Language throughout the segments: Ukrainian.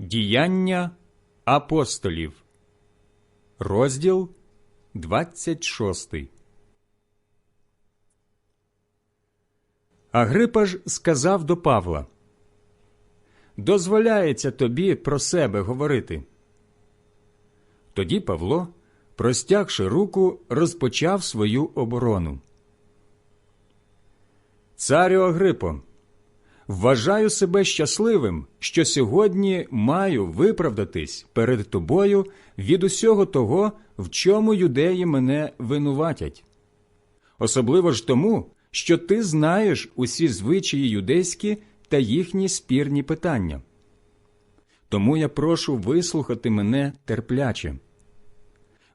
Діяння апостолів, розділ 26. Агрипа ж сказав до Павла Дозволяється тобі про себе говорити. Тоді Павло, простягши руку, розпочав свою оборону. Царю Агрипо, вважаю себе щасливим, що сьогодні маю виправдатись перед тобою від усього того, в чому юдеї мене винуватять. Особливо ж тому, що ти знаєш усі звичаї юдейські та їхні спірні питання. Тому я прошу вислухати мене терпляче.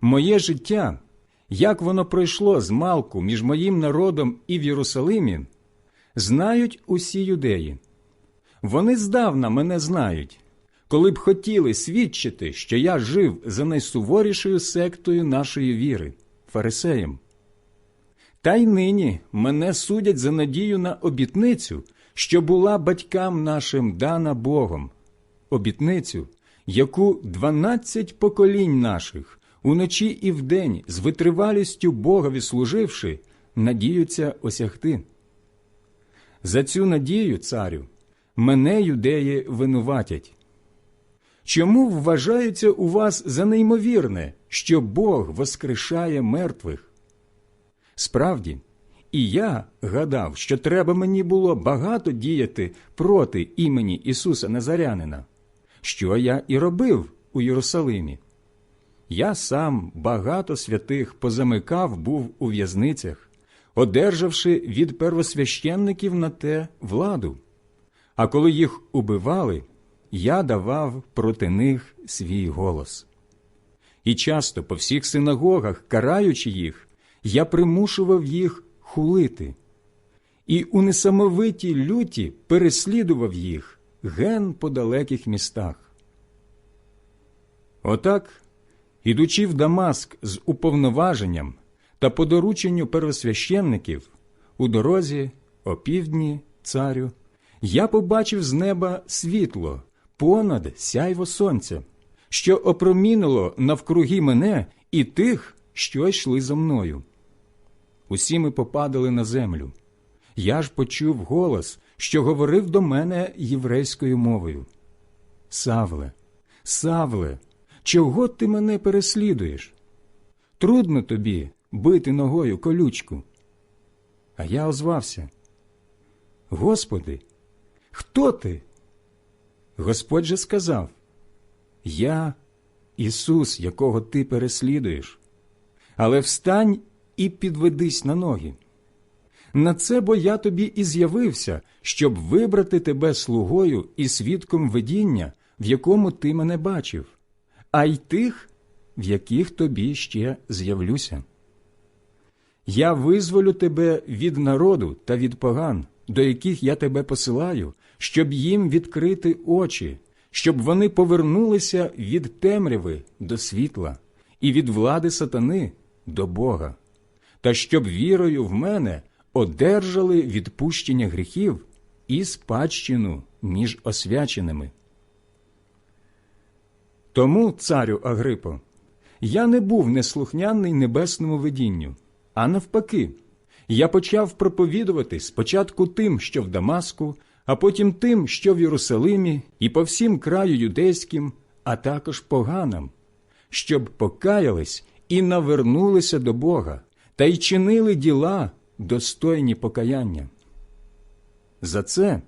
Моє життя, як воно пройшло з малку між моїм народом і в Єрусалимі, знають усі юдеї. Вони здавна мене знають, коли б хотіли свідчити, що я жив за найсуворішою сектою нашої віри фарисеєм. Та й нині мене судять за надію на обітницю, що була батькам нашим дана Богом, обітницю, яку дванадцять поколінь наших уночі і вдень з витривалістю Богові служивши, надіються осягти. За цю надію, царю, мене юдеї винуватять. Чому вважається у вас за неймовірне, що Бог воскрешає мертвих? Справді, і я гадав, що треба мені було багато діяти проти імені Ісуса Назарянина, що я і робив у Єрусалимі. Я сам багато святих позамикав був у в'язницях, одержавши від первосвященників на те владу. А коли їх убивали, я давав проти них свій голос. І часто по всіх синагогах, караючи їх, я примушував їх хулити, і у несамовитій люті переслідував їх ген по далеких містах. Отак, ідучи в Дамаск з уповноваженням та по дорученню первосвященників, у дорозі, опівдні, царю, я побачив з неба світло понад сяйво сонця, що опромінило навкруги мене і тих, що йшли за мною. Усі ми попадали на землю. Я ж почув голос, що говорив до мене єврейською мовою. Савле, Савле, чого ти мене переслідуєш? Трудно тобі бити ногою колючку. А я озвався. Господи, хто ти? Господь же сказав Я Ісус, якого ти переслідуєш, але встань і підведись на ноги. На це бо я тобі і з'явився, щоб вибрати тебе слугою і свідком видіння, в якому ти мене бачив, а й тих, в яких тобі ще з'явлюся. Я визволю тебе від народу та від поган, до яких я тебе посилаю, щоб їм відкрити очі, щоб вони повернулися від темряви до світла і від влади сатани до Бога, та щоб вірою в мене одержали відпущення гріхів і спадщину між освяченими. Тому, царю Агрипо, я не був неслухняний небесному видінню, а навпаки, я почав проповідувати спочатку тим, що в Дамаску, а потім тим, що в Єрусалимі, і по всім краю юдейським, а також поганам, щоб покаялись і навернулися до Бога та й чинили діла, достойні покаяння. За це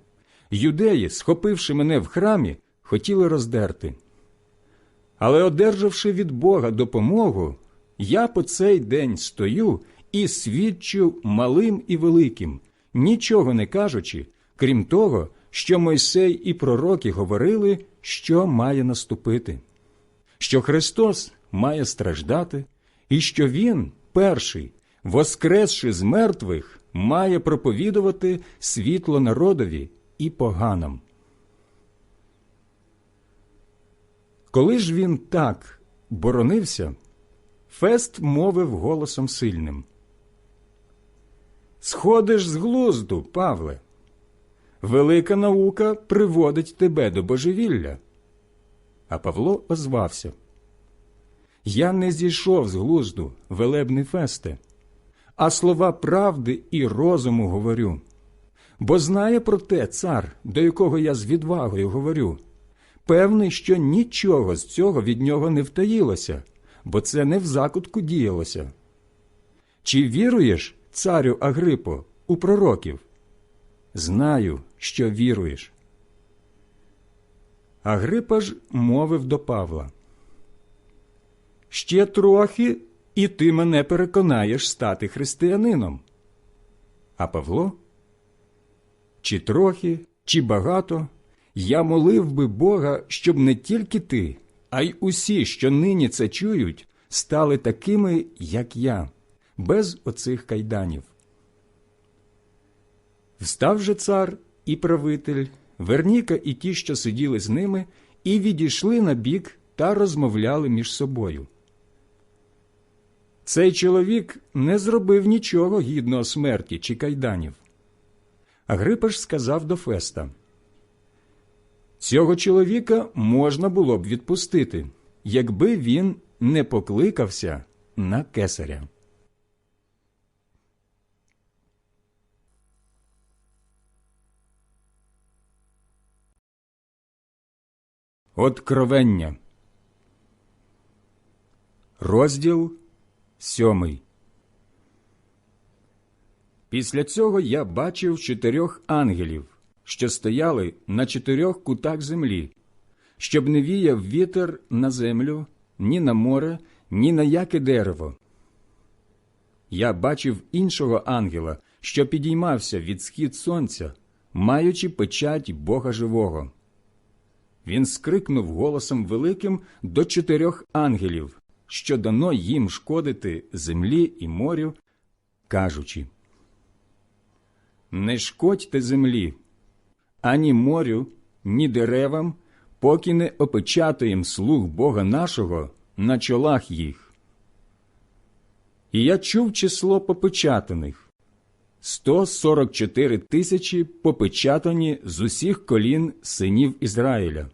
юдеї, схопивши мене в храмі, хотіли роздерти. Але, одержавши від Бога допомогу, я по цей день стою і свідчу малим і великим, нічого не кажучи, крім того, що Мойсей і пророки говорили, що має наступити, що Христос має страждати, і що Він, перший, воскресши з мертвих, має проповідувати світло народові і поганам. Коли ж він так боронився, Фест мовив голосом сильним. Сходиш з глузду, Павле. Велика наука приводить тебе до божевілля. А Павло озвався. Я не зійшов з глузду, велебний фесте, а слова правди і розуму говорю. Бо знає про те цар, до якого я з відвагою говорю, певний, що нічого з цього від нього не втаїлося, бо це не в закутку діялося. Чи віруєш, царю Агрипо, у пророків? Знаю, що віруєш. Агрипа ж мовив до Павла. Ще трохи, і ти мене переконаєш стати християнином. А Павло? Чи трохи, чи багато, я молив би Бога, щоб не тільки ти, а й усі, що нині це чують, стали такими, як я, без оцих кайданів. Встав же цар і правитель, Верніка і ті, що сиділи з ними, і відійшли на бік та розмовляли між собою. Цей чоловік не зробив нічого гідного смерті чи кайданів. Агрипа ж сказав до Феста Цього чоловіка можна було б відпустити, якби він не покликався на кесаря. Откровення. Розділ сьомий. Після цього я бачив чотирьох ангелів, що стояли на чотирьох кутах землі, щоб не віяв вітер на землю, ні на море, ні на яке дерево. Я бачив іншого ангела, що підіймався від схід сонця, маючи печать Бога живого. Він скрикнув голосом великим до чотирьох ангелів, що дано їм шкодити землі і морю, кажучи Не шкодьте землі, ані морю, ні деревам, поки не опечатаєм слуг Бога нашого на чолах їх. І я чув число попечатаних 144 тисячі попечатані з усіх колін синів Ізраїля.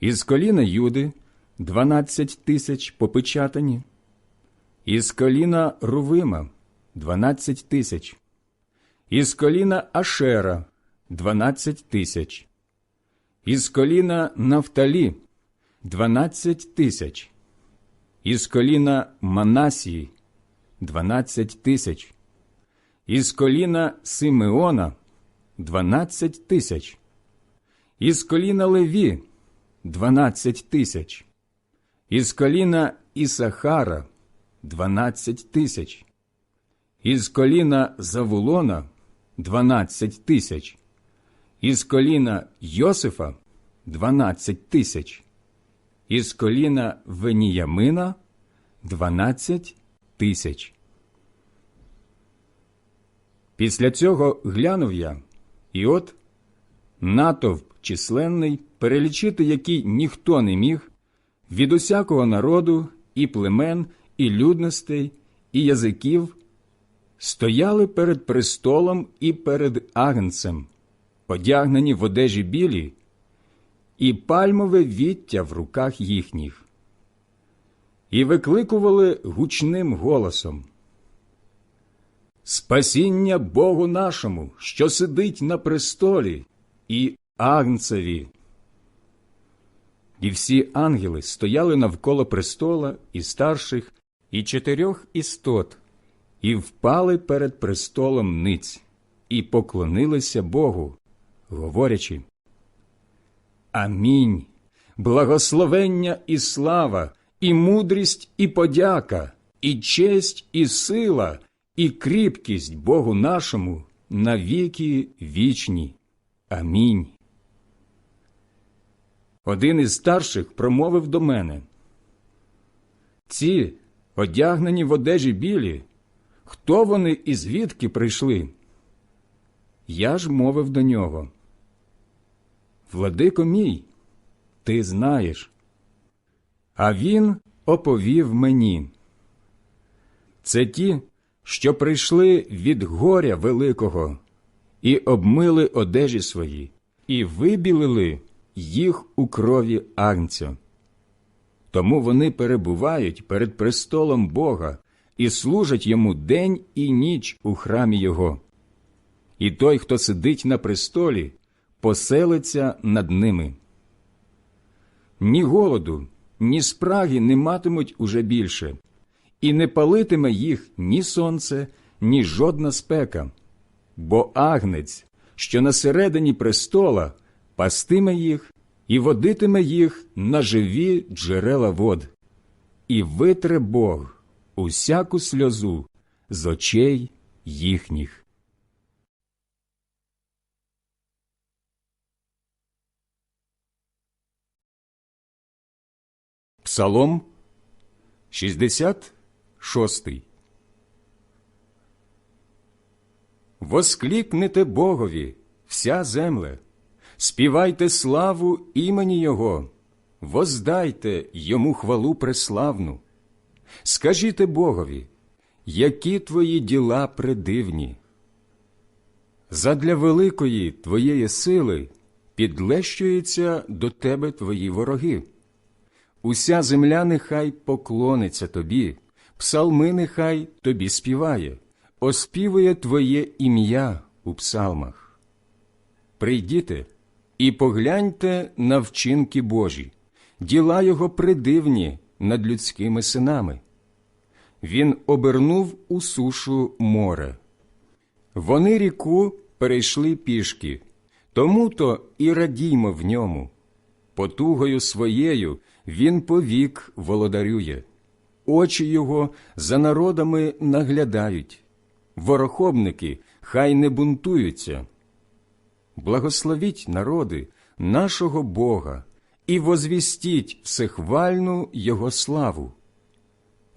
Із коліна Юди дванадцять тисяч попечатані, із коліна Рувима дванадцять тисяч, із коліна Ашера дванадцять тисяч, із коліна Нафталі дванадцять тисяч, із коліна Манасії дванадцять тисяч, із коліна Симеона дванадцять тисяч, із коліна Леві дванадцять тисяч, із коліна Ісахара дванадцять тисяч, із коліна Завулона дванадцять тисяч, із коліна Йосифа дванадцять тисяч, із коліна Веніямина дванадцять тисяч. Після цього глянув я, і от натовп численний, перелічити який ніхто не міг, від усякого народу, і племен, і людностей, і язиків, стояли перед престолом і перед агнцем, одягнені в одежі білі, і пальмове віття в руках їхніх, і викликували гучним голосом. Спасіння Богу нашому, що сидить на престолі, і Агнцеві. І всі ангели стояли навколо престола і старших, і чотирьох істот, і впали перед престолом ниць, і поклонилися Богу, говорячи Амінь. Благословення і слава, і мудрість, і подяка, і честь, і сила, і кріпкість Богу нашому на віки вічні. Амінь. Один із старших промовив до мене. Ці, одягнені в одежі білі, хто вони і звідки прийшли? Я ж мовив до нього. Владико мій, ти знаєш. А він оповів мені. Це ті, що прийшли від горя великого, і обмили одежі свої, і вибілили їх у крові агнця. Тому вони перебувають перед престолом Бога і служать йому день і ніч у храмі Його. І той, хто сидить на престолі, поселиться над ними. Ні голоду, ні спраги не матимуть уже більше, і не палитиме їх ні сонце, ні жодна спека, бо агнець, що на середині престола, пастиме їх і водитиме їх на живі джерела вод, і витре Бог усяку сльозу з очей їхніх. Псалом 66 Восклікнете Богові, вся земле, співайте славу імені Його, воздайте йому хвалу преславну. Скажіте Богові, які твої діла предивні. Задля великої твоєї сили підлещуються до тебе твої вороги. Уся земля нехай поклониться тобі, псалми нехай тобі співає, оспівує твоє ім'я у псалмах. Прийдіте і погляньте на вчинки Божі, діла його придивні над людськими синами. Він обернув у сушу море. Вони ріку перейшли пішки, тому то і радіймо в ньому. Потугою своєю він повік володарює, очі його за народами наглядають, ворохобники хай не бунтуються. Благословіть народи нашого Бога і возвістіть всехвальну Його славу.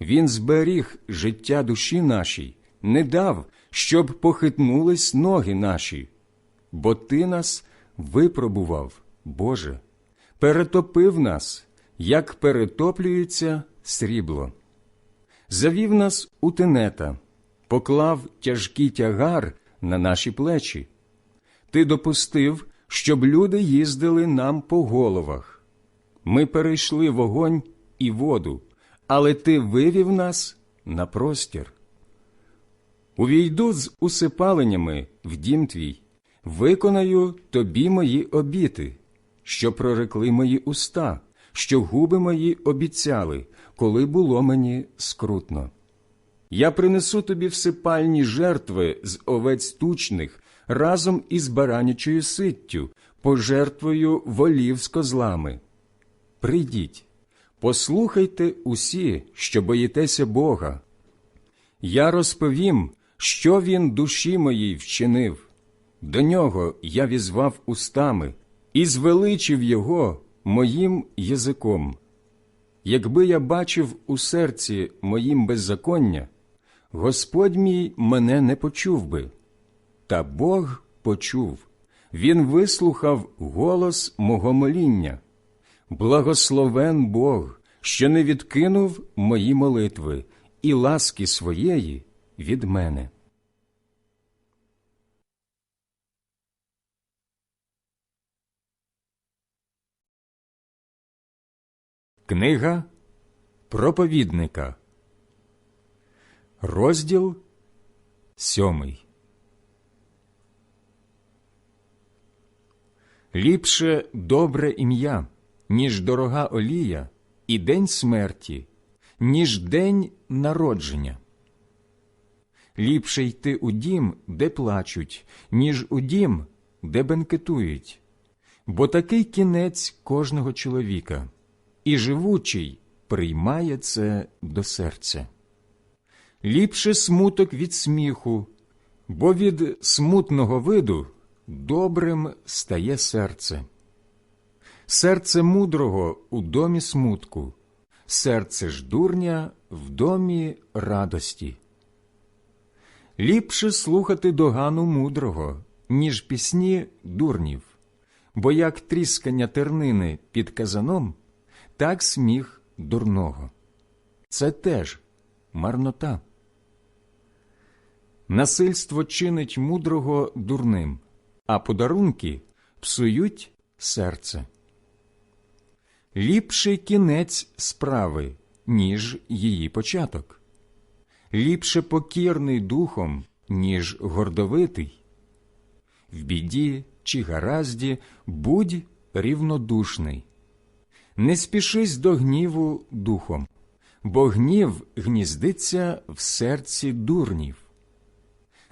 Він зберіг життя душі нашій, не дав, щоб похитнулись ноги наші, бо Ти нас випробував, Боже, перетопив нас, як перетоплюється срібло. Завів нас у тенета, поклав тяжкий тягар на наші плечі. Ти допустив, щоб люди їздили нам по головах. Ми перейшли вогонь і воду, але ти вивів нас на простір. Увійду з усипаленнями в дім твій, виконаю тобі мої обіти, що прорекли мої уста, що губи мої обіцяли, коли було мені скрутно. Я принесу тобі всипальні жертви з овець тучних разом із баранячою ситтю, пожертвою волів з козлами. Прийдіть, послухайте усі, що боїтеся Бога. Я розповім, що він душі моїй вчинив. До нього я візвав устами і звеличив його моїм язиком. Якби я бачив у серці моїм беззаконня, Господь мій мене не почув би. Та Бог почув, Він вислухав голос мого моління. Благословен Бог, що не відкинув мої молитви і ласки своєї від мене. Книга проповідника, розділ сьомий. Ліпше добре ім'я, ніж дорога олія, і день смерті, ніж день народження. Ліпше йти у дім, де плачуть, ніж у дім, де бенкетують, бо такий кінець кожного чоловіка, і живучий приймає це до серця. Ліпше смуток від сміху, бо від смутного виду добрим стає серце. Серце мудрого у домі смутку, серце ж дурня в домі радості. Ліпше слухати догану мудрого, ніж пісні дурнів, бо як тріскання тернини під казаном, так сміх дурного. Це теж марнота. Насильство чинить мудрого дурним, а подарунки псують серце. Ліпший кінець справи, ніж її початок, ліпше покірний духом, ніж гордовитий. В біді чи гаразді будь рівнодушний. Не спішись до гніву духом, бо гнів гніздиться в серці дурнів.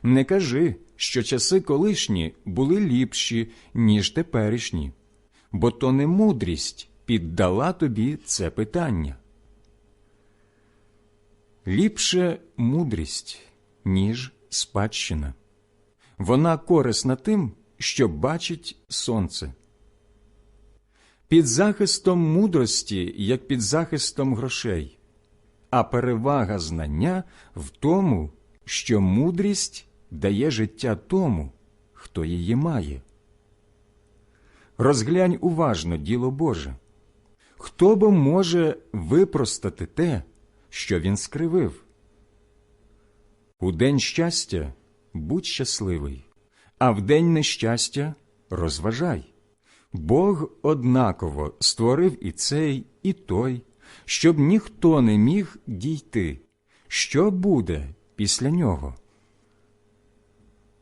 Не кажи, що часи колишні були ліпші, ніж теперішні, бо то не мудрість піддала тобі це питання. Ліпше мудрість, ніж спадщина. Вона корисна тим, що бачить сонце. Під захистом мудрості, як під захистом грошей, а перевага знання в тому, що мудрість дає життя тому, хто її має. Розглянь уважно діло Боже. Хто бо може випростати те, що він скривив? У день щастя будь щасливий, а в день нещастя розважай. Бог однаково створив і цей, і той, щоб ніхто не міг дійти, що буде після нього.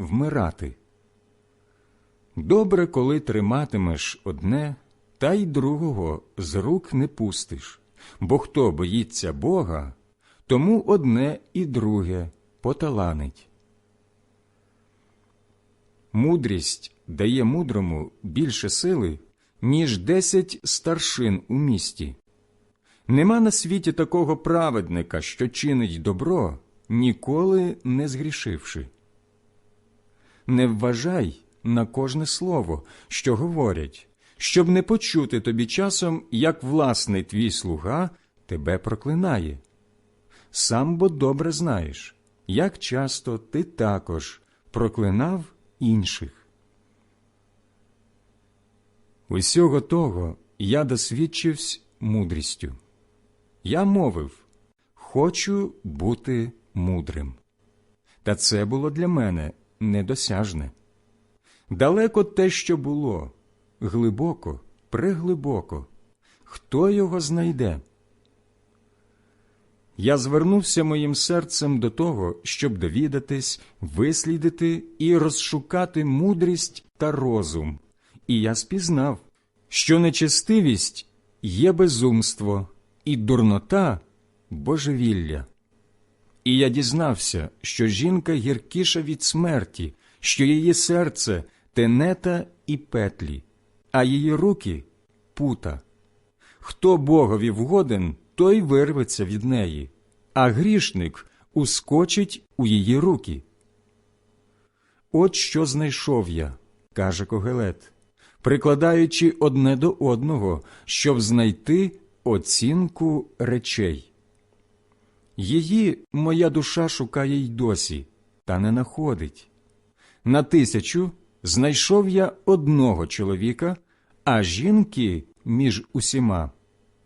вмирати. Добре, коли триматимеш одне, та й другого з рук не пустиш, бо хто боїться Бога, тому одне і друге поталанить. Мудрість дає мудрому більше сили, ніж десять старшин у місті. Нема на світі такого праведника, що чинить добро, ніколи не згрішивши. Не вважай на кожне слово, що говорять, щоб не почути тобі часом, як власний твій слуга тебе проклинає. Сам бо добре знаєш, як часто ти також проклинав інших. Усього того я досвідчився мудрістю. Я мовив Хочу бути мудрим. Та це було для мене недосяжне. Далеко те, що було, глибоко, преглибоко. Хто його знайде? Я звернувся моїм серцем до того, щоб довідатись, вислідити і розшукати мудрість та розум, і я спізнав, що нечестивість є безумство, і дурнота божевілля. І я дізнався, що жінка гіркіша від смерті, що її серце тенета і петлі, а її руки пута. Хто Богові вгоден, той вирветься від неї, а грішник ускочить у її руки. От що знайшов я, каже Когелет, прикладаючи одне до одного, щоб знайти оцінку речей. Її моя душа шукає й досі, та не находить. На тисячу знайшов я одного чоловіка, а жінки між усіма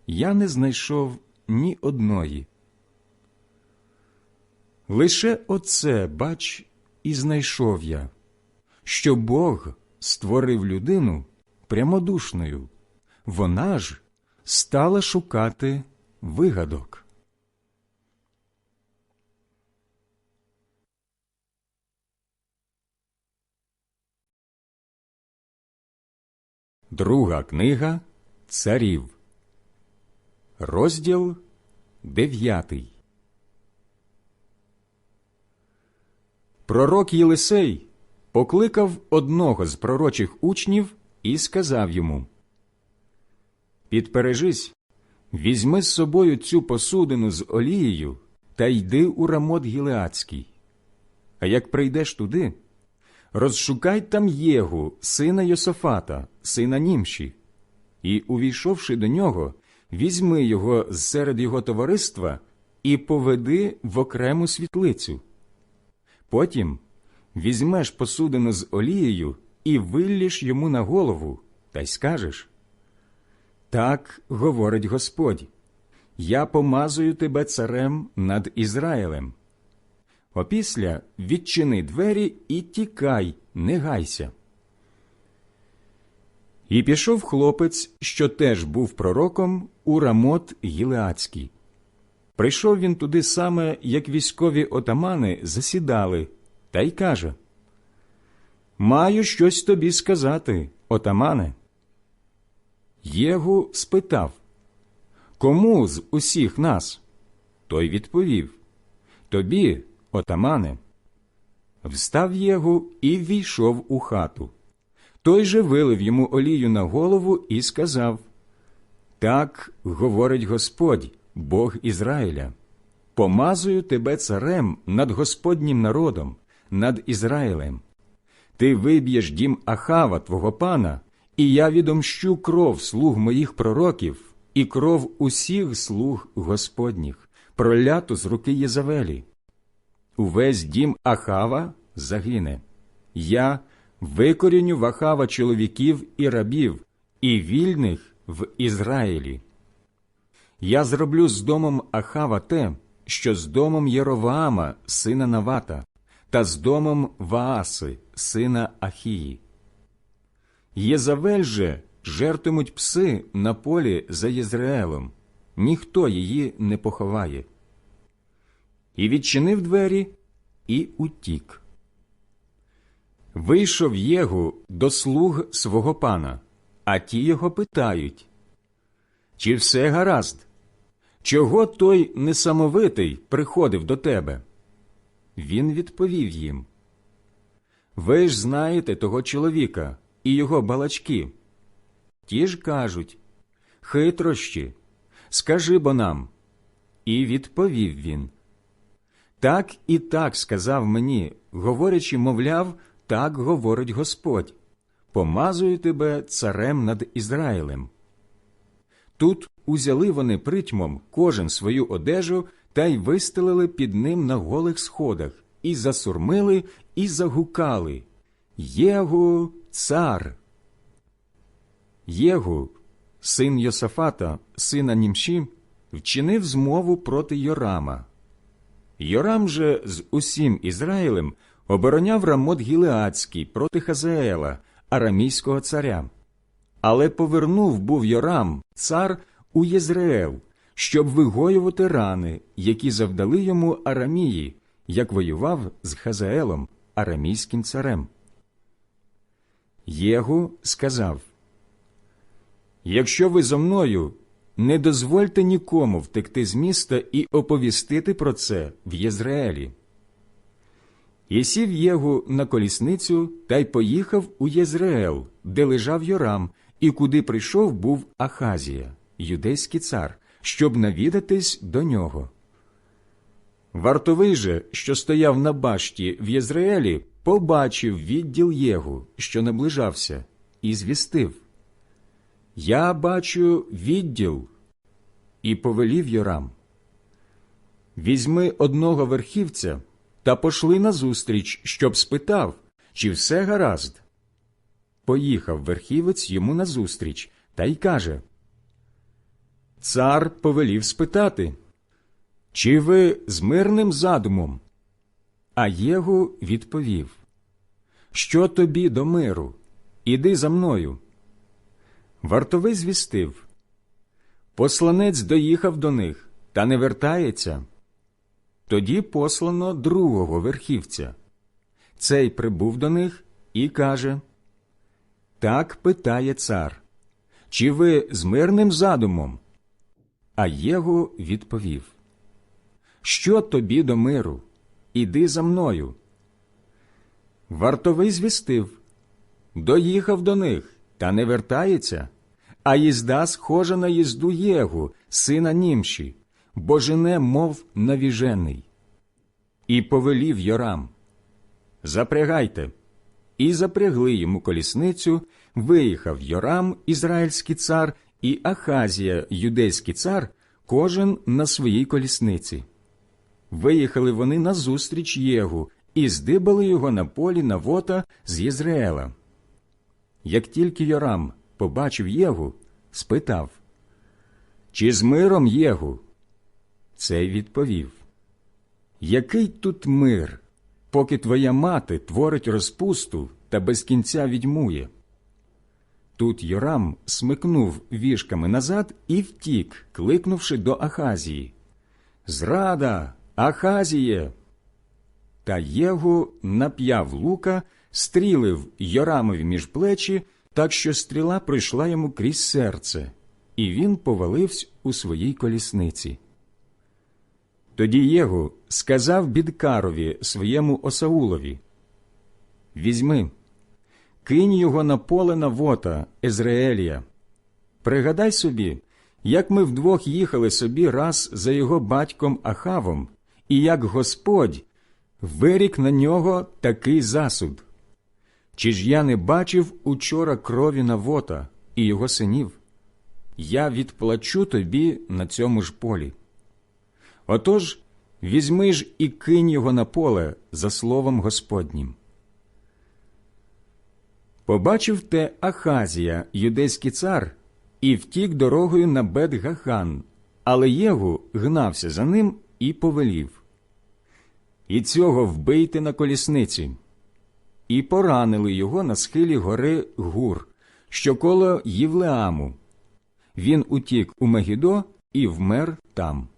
я не знайшов ні одної. Лише оце, бач, і знайшов я, що Бог створив людину прямодушною, вона ж стала шукати вигадок. Друга книга Царів, розділ дев'ятий. Пророк Єлисей покликав одного з пророчих учнів і сказав йому Підпережись, візьми з собою цю посудину з олією та йди у рамот Гілеацький. А як прийдеш туди, розшукай там Єгу, сина Йософата, сина Німші, і, увійшовши до нього, візьми його серед його товариства і поведи в окрему світлицю. Потім візьмеш посудину з олією і вилліш йому на голову, та й скажеш Так говорить Господь, я помазую тебе царем над Ізраїлем. Опісля відчини двері і тікай, не гайся. І пішов хлопець, що теж був пророком, у рамот Гілеацький. Прийшов він туди саме, як військові отамани засідали, та й каже Маю щось тобі сказати, отамане. Єгу спитав Кому з усіх нас? Той відповів Тобі, отамане. Встав Єгу і ввійшов у хату. Той же вилив йому олію на голову і сказав Так говорить Господь, Бог Ізраїля. Помазую тебе царем над Господнім народом, над Ізраїлем. Ти виб'єш дім Ахава, твого пана, і я відомщу кров слуг моїх пророків і кров усіх слуг Господніх, проляту з руки Єзавелі. Увесь дім Ахава загине. Я викоріню в Ахава чоловіків і рабів, і вільних в Ізраїлі. Я зроблю з домом Ахава те, що з домом Єроваама, сина Навата, та з домом Вааси, сина Ахії. Єзавель же жертимуть пси на полі за Єзраелем, ніхто її не поховає. І відчинив двері, і утік. Вийшов Єгу до слуг свого пана, а ті його питають Чи все гаразд? Чого той несамовитий приходив до тебе? Він відповів їм Ви ж знаєте того чоловіка і його балачки. Ті ж кажуть Хитрощі, скажи бо нам. І відповів він Так і так сказав мені, говорячи, мовляв, так говорить Господь помазую тебе царем над Ізраїлем. Тут узяли вони притьмом кожен свою одежу та й вистелили під ним на голих сходах, і засурмили, і загукали Єгу цар. Єгу, син Йосафата, сина Німші, вчинив змову проти Йорама. Йорам же з усім Ізраїлем обороняв Рамот Гілеацький проти Хазаела, арамійського царя. Але повернув був Йорам, цар, у Єзреел, щоб вигоювати рани, які завдали йому Арамії, як воював з Хазаелом, арамійським царем. Єгу сказав Якщо ви зо мною, не дозвольте нікому втекти з міста і оповістити про це в Єзраелі. І сів Єгу на колісницю та й поїхав у Єзреел, де лежав Йорам, і куди прийшов був Ахазія, юдейський цар, щоб навідатись до нього. Вартовий же, що стояв на башті в Єзраелі, побачив відділ Єгу, що наближався, і звістив Я бачу відділ, і повелів Йорам. Візьми одного верхівця та пошли назустріч, щоб спитав, чи все гаразд. Поїхав верхівець йому назустріч та й каже Цар повелів спитати, чи ви з мирним задумом? А Єгу відповів Що тобі до миру? Іди за мною. Вартовий звістив Посланець доїхав до них та не вертається. Тоді послано другого верхівця. Цей прибув до них і каже Так питає цар, чи ви з мирним задумом? А Єгу відповів Що тобі до миру? Іди за мною. Вартовий звістив Доїхав до них, та не вертається, а їзда схожа на їзду Єгу, сина німші, бо жене, мов навіжений. І повелів Йорам Запрягайте. І запрягли йому колісницю, виїхав Йорам, ізраїльський цар, і Ахазія, юдейський цар, кожен на своїй колісниці. Виїхали вони назустріч Єгу і здибали його на полі Навота з Єзреела. Як тільки Йорам побачив Єгу, спитав Чи з миром Єгу? Цей відповів Який тут мир, поки твоя мати творить розпусту та без кінця відьмує? Тут Йорам смикнув вішками назад і втік, кликнувши до Ахазії. Зрада, Ахазіє! Та Єгу нап'яв лука, стрілив Йорамові між плечі, так що стріла пройшла йому крізь серце, і він повалився у своїй колісниці. Тоді Єгу сказав Бідкарові своєму Осаулові Візьми, кинь його на поле Навота, Езраелія. Пригадай собі, як ми вдвох їхали собі раз за його батьком Ахавом, і як Господь вирік на нього такий засуд. Чи ж я не бачив учора крові Навота і його синів? Я відплачу тобі на цьому ж полі. Отож, візьми ж і кинь його на поле за словом Господнім. Побачив те Ахазія, юдейський цар, і втік дорогою на Бет-Гахан, але Єгу гнався за ним і повелів. І цього вбийте на колісниці. І поранили його на схилі гори Гур, що коло Євлеаму. Він утік у Мегідо і вмер там.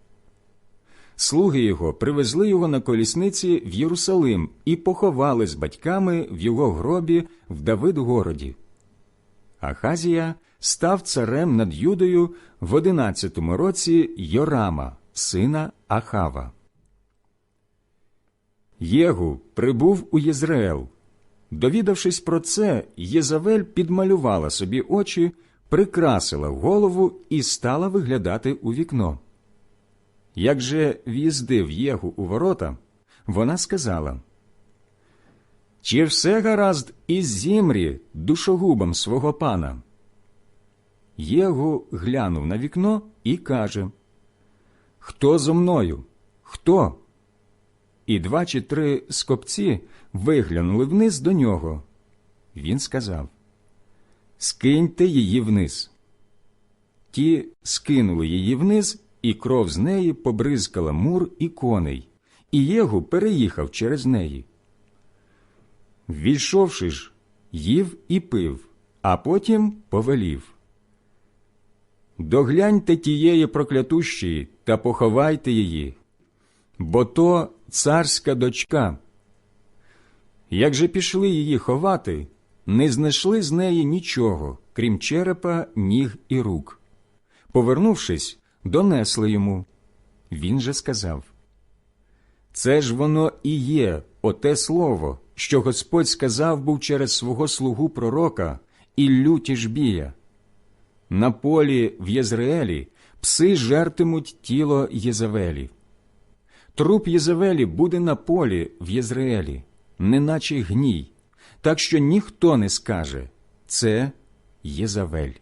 Слуги його привезли його на колісниці в Єрусалим і поховали з батьками в його гробі в Давидгороді. Ахазія став царем над Юдою в одинадцятому році Йорама, сина Ахава. Єгу прибув у Єзраел. Довідавшись про це, Єзавель підмалювала собі очі, прикрасила голову і стала виглядати у вікно. Як же в'їздив Єгу у ворота, вона сказала Чи все гаразд із зімрі душогубом свого пана? Єгу глянув на вікно і каже Хто зо мною? Хто? І два чи три скопці виглянули вниз до нього. Він сказав Скиньте її вниз. Ті скинули її вниз, і кров з неї побризкала мур і коней, і Єгу переїхав через неї. Ввійшовши ж, їв і пив, а потім повелів. Догляньте тієї проклятущої та поховайте її, бо то царська дочка. Як же пішли її ховати, не знайшли з неї нічого, крім черепа, ніг і рук. Повернувшись, донесли йому. Він же сказав Це ж воно і є оте слово, що Господь сказав був через свого слугу пророка Іллю Тішбія. На полі в Єзраелі пси жертимуть тіло Єзавелі. Труп Єзавелі буде на полі в Єзраелі, неначе гній, так що ніхто не скаже це Єзавель.